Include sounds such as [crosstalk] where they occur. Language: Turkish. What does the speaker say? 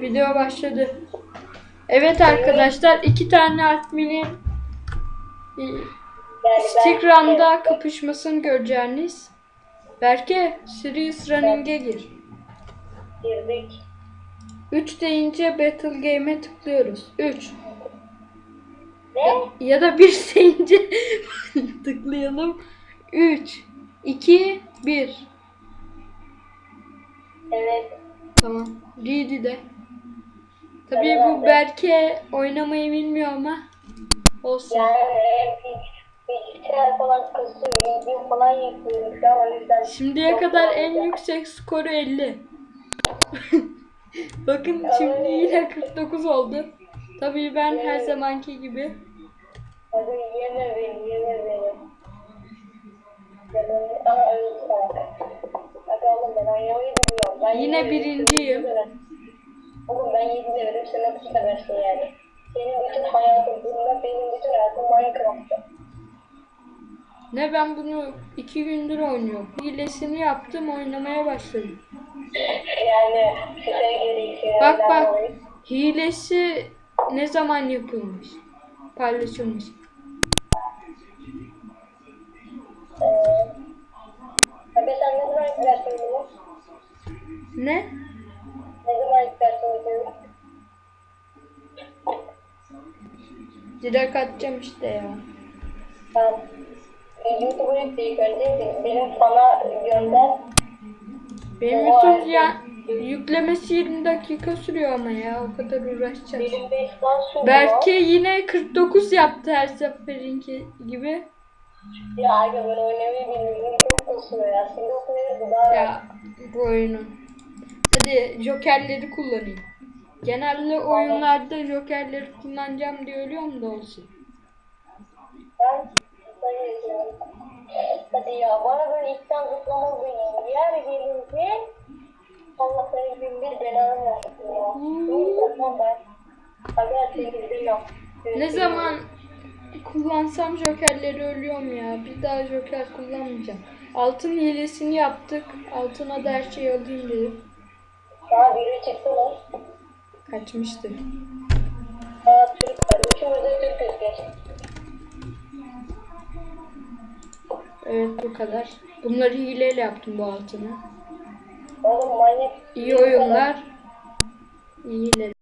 Video başladı. Evet arkadaşlar iki tane adminin e, Instagram'da kapışmasını göreceğiniz. Berke Serious Running'e gir. girdik. 3 deyince Battle Game'e tıklıyoruz. 3 Ne? ya da 1 [laughs] deyince [laughs] tıklayalım. 3 2 1 Evet. Tamam. Ready de. Tabii bu Berke oynamayı bilmiyor ama olsun. Yani bilgisayar falan kasıyor. Video falan yapıyorum şu an o yüzden. Şimdiye kadar en yüksek skoru 50. [laughs] Bakın şimdi yine 49 oldu. Tabii ben her zamanki gibi. Hadi yeme beni, yeme beni. Ben- Ama öyle ben oynamayı biliyorum. Ben Yine birinciyim. Oğlum ben 7 levelim, sen 30 levelsin yani. Senin bütün hayatın bunda, benim bütün hayatım Minecraft'ta. Ne ben bunu iki gündür oynuyorum. Hilesini yaptım oynamaya başladım. Yani gerekiyor. Bak bak hilesi ne zaman yapılmış? Paylaşılmış. Eee Abi sen ne zaman yüklersin bunu? Ne? Ne zaman bunu? Direkt atacağım işte ya. Tamam. E, YouTube'a yükleyip önce benim sana gönder. Benim YouTube ya yüklemesi 20 dakika sürüyor ama ya o kadar uğraşacağız. Benim 5 saat sürdü. Berke yine 49 yaptı her seferinki gibi. Ya ben oynamayı bilmiyorum. Çok kasıyor ya. Şimdi okuyoruz daha. Ya bu oyunu. Hadi jokerleri kullanayım. Genelde oyunlarda jokerleri kullanacağım diye ölüyorum da olsun. Ben. Hadi ya bana böyle ilkten zıplama bir yer gelince Allah seni bin bir belanı versin ya. Yok. Ne zaman kullansam jokerleri ölüyorum ya. Bir daha joker kullanmayacağım. Altın hilesini yaptık. Altına da her şeyi alayım dedim. Daha biri çıktı mı? Kaçmıştı. Aa Türk var. Üçümüz de Türk'üz geç. Evet bu kadar. Bunları hileyle yaptım bu altını. Oğlum manyak. İyi oyunlar. İyi hileler.